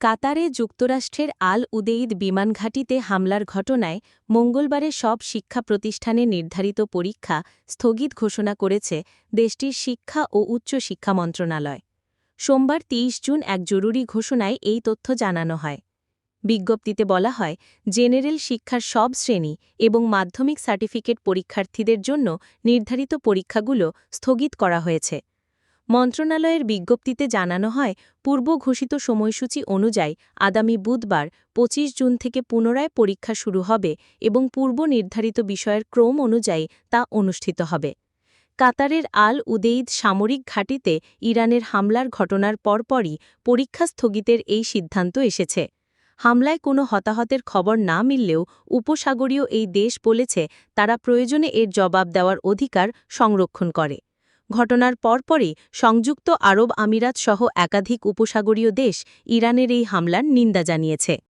কাতারে যুক্তরাষ্ট্রের আল উদেইদ বিমান ঘাঁটিতে হামলার ঘটনায় মঙ্গলবারে সব শিক্ষা প্রতিষ্ঠানে নির্ধারিত পরীক্ষা স্থগিত ঘোষণা করেছে দেশটির শিক্ষা ও উচ্চ শিক্ষা মন্ত্রণালয়। সোমবার ২৩ জুন এক জরুরি ঘোষণায় এই তথ্য জানানো হয়। বিজ্ঞপ্তিতে বলা হয়, জেনারেল শিক্ষার সব শ্রেণি এবং মাধ্যমিক সার্টিফিকেট পরীক্ষার্থীদের জন্য নির্ধারিত পরীক্ষাগুলো স্থগিত করা হয়েছে। মন্ত্রণালয়ের বিজ্ঞপ্তিতে জানানো হয়, পূর্ব ঘোষিত সময়সূচি অনুযায়ী আগামী বুধবার ২৫ জুন থেকে পুনরায় পরীক্ষা শুরু হবে এবং পূর্ব নির্ধারিত বিষয়ের ক্রম অনুযায়ী তা অনুষ্ঠিত হবে। কাতারের আল উদেইদ সামরিক ঘাঁটিতে ইরানের হামলার ঘটনার পরপরই পরীক্ষা স্থগিতের এই সিদ্ধান্ত এসেছে। হামলায় কোনো হতাহতের খবর না মিললেও উপসাগরীয় এই দেশ বলেছে, তারা প্রয়োজনে এর জবাব দেওয়ার অধিকার সংরক্ষণ করে। ঘটনার পরপরই সংযুক্ত আরব আমিরাত সহ একাধিক উপসাগরীয় দেশ ইরানের এই হামলার নিন্দা জানিয়েছে।